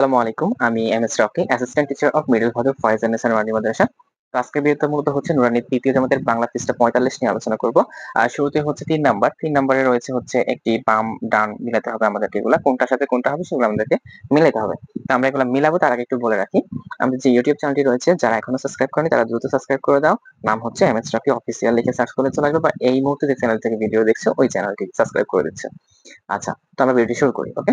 আসসালামু আমি M S Rocky assistant teacher of middle Faiz and Rani মাদ্রাসা। তো আজকের ভিডিওতে মূলত হচ্ছে নুরানির তৃতীয় বাংলা পৃষ্ঠা পঁয়তাল্লিশ নিয়ে আলোচনা করব। আর শুরুতে হচ্ছে তিন নাম্বার। তিন নাম্বারে রয়েছে হচ্ছে একটি বাম ডান মিলাতে হবে এগুলো। কোনটার সাথে কোনটা হবে সেগুলো আমাদেরকে মিলাতে হবে। তো আমরা এগুলো মিলাবো, তার আগে একটু বলে রাখি। আমাদের যে ইউটিউব চ্যানেলটি রয়েছে, যারা এখনও সাবস্ক্রাইব করেনি, তারা দ্রুত সাবস্ক্রাইব করে দাও। নাম হচ্ছে এম এস রকি অফিসিয়াল লিখে সার্চ করে চলে আসবে বা এই মুহূর্তে যে চ্যানেল থেকে ভিডিও দেখছ, ওই চ্যানেলটি সাবস্ক্রাইব করে দিচ্ছে। আচ্ছা তো আমরা শুরু করি ওকে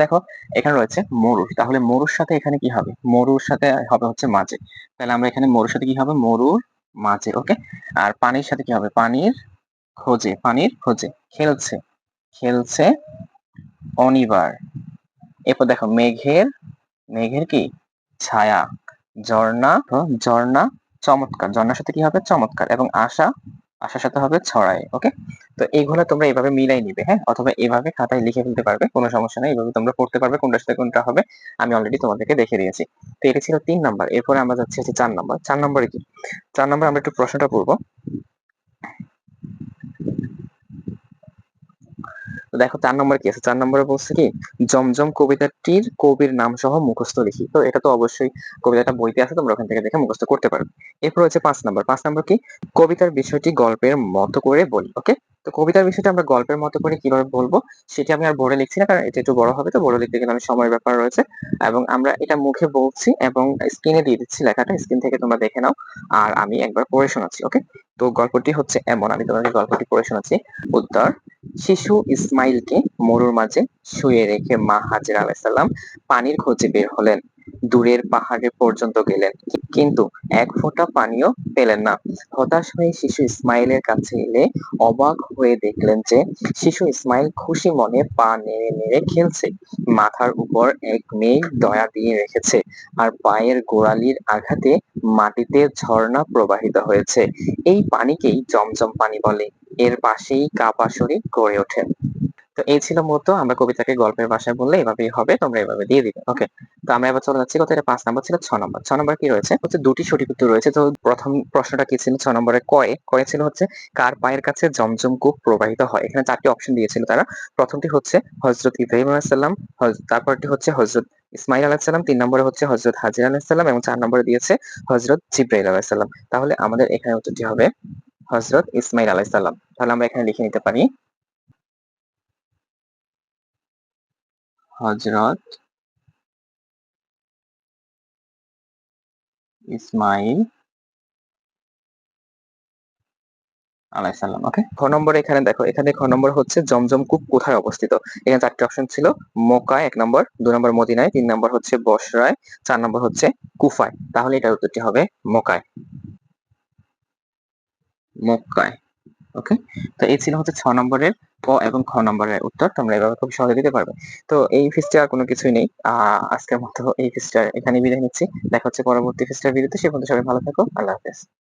দেখো, এখানে রয়েছে মরুর তাহলে মরুর সাথে এখানে কি হবে? মরুর সাথে হবে হচ্ছে মাঝে। তাহলে আমরা এখানে মরুর সাথে কি হবে? মরুর মাঝে, ওকে? আর পানির সাথে কি হবে? পানির খোঁজে পানির খোঁজে। খেলছে খেলছে অনিবার। এরপর দেখো, মেঘের মেঘের কি? ছায়া, ঝর্ণা ঝর্ণা, চমৎকার। ঝর্ণার সাথে কি হবে? চমৎকার। এবং আশা আশার সাথে হবে ছড়ায় ওকে তো এইগুলো তোমরা এভাবে মিলাই নিবে হ্যাঁ? অথবা এভাবে খাতায় লিখে ফেলতে পারবে, কোনো সমস্যা নেই এইভাবে তোমরা পড়তে পারবে কোনটার সাথে কোনটা হবে, আমি অলরেডি তোমাদেরকে দেখে দিয়েছি। তো এটা ছিল তিন নাম্বার এরপরে আমরা যাচ্ছি হচ্ছে চার নাম্বার চার নম্বরে কি? চার নাম্বার আমরা একটু প্রশ্নটা পড়ব। তো দেখো, চার নম্বর কি আছে? চার নম্বরে বলছে কি, জমজম কবিতাটির কবির নাম সহ মুখস্থ লিখি। তো এটা তো অবশ্যই কবিতাটা বইতে আছে, তোমরা ওখান থেকে দেখে মুখস্থ করতে পারবে এরপর হচ্ছে পাঁচ নম্বর। পাঁচ নম্বর কি, কবিতার বিষয়টি গল্পের মতো করে বলি, ওকে? তো কবিতার বিষয়টা আমরা গল্পের মতো করে কীভাবে বলব, সেটি আমি আর বোর্ডে লিখছি না, কারণ এটা একটু বড় হবে তো বোর্ডে লিখতে গেলে আমি সময়ের ব্যাপার রয়েছে। এবং আমরা এটা মুখে বলছি এবং স্ক্রিনে দিয়ে দিচ্ছি লেখাটা স্ক্রিন থেকে তোমরা দেখে নাও, আর আমি একবার পড়ে শোনাচ্ছি, ওকে? তো গল্পটি হচ্ছে এমন, আমি তোমাকে গল্পটি পড়ে শোনাচ্ছি। উত্তর, শিশু ইসমাইলকে মরুর মাঝে শুয়ে রেখে মা হাজির আলাইসাল্লাম পানির খোঁজে বের হলেন। দূরের পাহাড়ে পর্যন্ত গেলেন। কিন্তু এক ফোঁটা পানিও পেলেন না। হতাশ হয়ে শিশু ইসমাইলের কাছে এলে অবাক হয়ে দেখলেন যে শিশু ইসমাইল খুশি মনে পা নেড়ে নেড়ে খেলছে। মাথার উপর এক মেয়ে দয়া দিয়ে রেখেছে আর পায়ের গোড়ালির আঘাতে মাটিতে ঝর্ণা প্রবাহিত হয়েছে। এই পানিকেই জমজম পানি বলে। এর পাশেই কাপা শরীর গড়ে ওঠে। তো এই ছিল মতো আমরা কবিতাকে গল্পের ভাষায় বললে এভাবেই হবে, তোমরা এভাবে দিয়ে দিবে। ওকে তো আমরা এবার চলে যাচ্ছি কত এটা পাঁচ নম্বর, ছিল ছ নম্বর। ছ নম্বর কি রয়েছে? হচ্ছে দুটি সঠিক উত্তর রয়েছে। তো প্রথম প্রশ্নটা কি ছিল? ছ নম্বরে কয়ে কয়ে ছিল হচ্ছে, কার পায়ের কাছে জমজম কূপ প্রবাহিত হয়? এখানে চারটি অপশন দিয়েছিল তারা। প্রথমটি হচ্ছে হজরত ইব্রাহিম আলাইসাল্লাম তারপরটি হচ্ছে হজরত ইসমাইল আলাহিসাল্লাম তিন নম্বরে হচ্ছে হজরত হাজির আলাহিসাল্লাম এবং চার নম্বরে দিয়েছে হজরত জিব্রাইল আলাহিসাল্লাম তাহলে আমাদের এখানে উত্তরটি হবে হজরত ইসমাইল আলাহিসাল্লাম তাহলে আমরা এখানে লিখে নিতে পারি হজরত ইসমাইল আলাইসাল্লাম ওকে খ নম্বর এখানে দেখো, এখানে খ নম্বর হচ্ছে জমজম কূপ কোথায় অবস্থিত? এখানে চারটি অপশন ছিল, মক্কায় এক নম্বর দুই নম্বর মদিনায়, তিন নম্বর হচ্ছে বসরায়, চার নম্বর হচ্ছে কুফায়। তাহলে এটার উত্তরটি হবে মকায় মক্কায়। ওকে? তো এই ছিল হচ্ছে ছ নম্বরের ক এবং খ নম্বরের উত্তর, তোমরা এভাবে খুব সহজে দিতে পারবে। তো এই ফিসটা আর কোনো কিছুই নেই। আজকের মতো এই ফিস্টার এখানে বিদায় নিচ্ছি। দেখা হচ্ছে পরবর্তী ফিস্টার ভিডিওতে। সে পর্যন্ত সবাই ভালো থাকো। আল্লাহ হাফেজ।